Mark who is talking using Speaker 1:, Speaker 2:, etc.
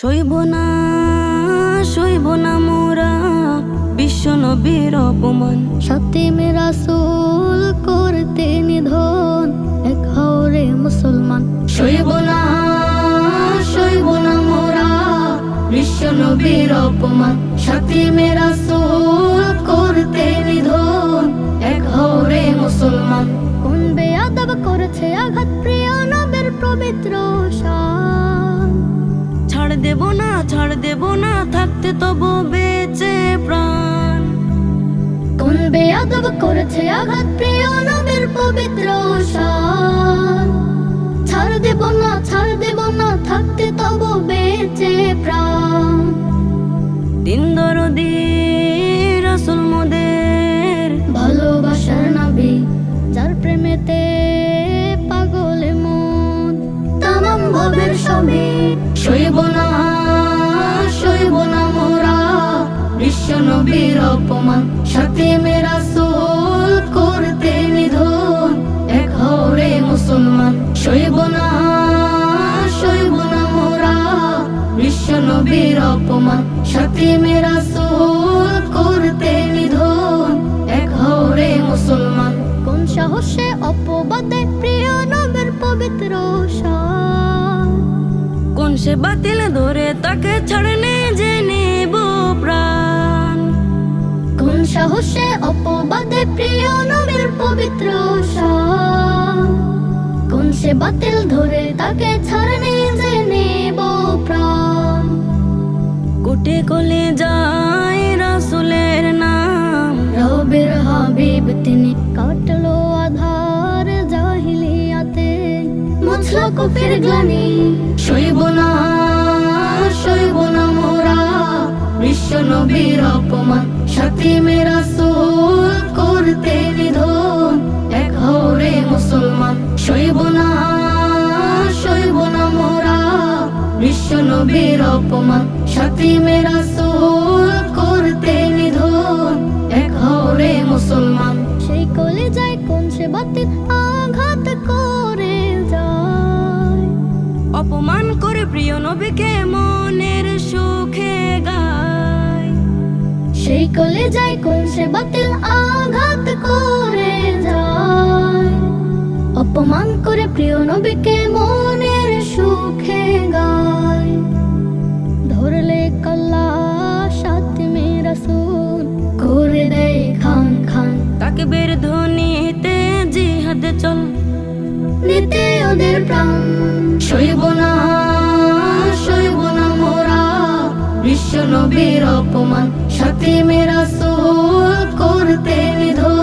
Speaker 1: সইব না সইব না মোরা বিশ্ব নবীর অপমান।
Speaker 2: সত্যি রাসূল করতে নিধন এক হাওরে মুসলমান।
Speaker 1: সইব না সইব না মোরা বিশ্ব নবীর অপমান। সাথী মেরা সোল করতে নিধন এক হরে মুসলমান।
Speaker 2: কোন বেয়াদব করেছে আঘাত প্রিয় নবের পবিত্র
Speaker 1: ছাড় দেব না ছাড় দেব না থাকতে তবু বেঁচে প্রাণ।
Speaker 2: কোন বেয়াদব করেছে আঘাত প্রিয় নবের পবিত্র শান ছাড় দেব না ছাড় দেব না থাকতে তবু বেঁচে প্রাণ।
Speaker 1: দিন দরদি রসুল মোদের
Speaker 2: ভালোবাসার নাবি যার প্রেমেতে পাগলে মন তামাম ভবের সবে
Speaker 1: সইব না সইব না মোরা। বিশ্ব নবীর অপমান, সাথে মেরা সোল করতে নিধন। এক হরে মুসলমান সইব না সইব না মোরা। বিশ্ব নবীর অপমান, সাথে মেরা সোল করতে নিধন। এক হরে মুসলমান।
Speaker 2: কোন সাহসে অপবাদে প্রিয় নবের পবিত্র শান
Speaker 1: কোন সে বাতিল ধরে তাকে ছাড়নে যে নেব প্রাণ।
Speaker 2: কোন সাহসে অপবাদে প্রিয় নবীর পবিত্র কোন সে বাতিল ধরে তাকে ছাড়নে কুফির গ্লানি।
Speaker 1: সইব না সইব না মোরা বিশ্ব নবীর অপমান। সাথী মেরা সোল করতে নিধন এক হরে মুসলমান। সইব না সইব না মোরা বিশ্ব নবীর অপমান। সাথী মেরা সোল করতে নিধন এক হরে মুসলমান।
Speaker 2: সেই কলে যায় কোন সে বাতিল আঘাত করে
Speaker 1: প্রিয় নবীকে মনের সুখে গায়।
Speaker 2: সেই কলে যায় কোন সে বাতিল আঘাত করে যায়। অপমান করে প্রিয় নবীকে মনের সুখে গায়। ধরলে কল্লা সাথে মেরা সুন করে দেয় খান খান।
Speaker 1: তাকে বের ধ্বনিতে জিহাদে চল।
Speaker 2: নিতে ওদের প্রাণ
Speaker 1: সইব নবীর অপমান সাথে মেরা সোল করতে নিধন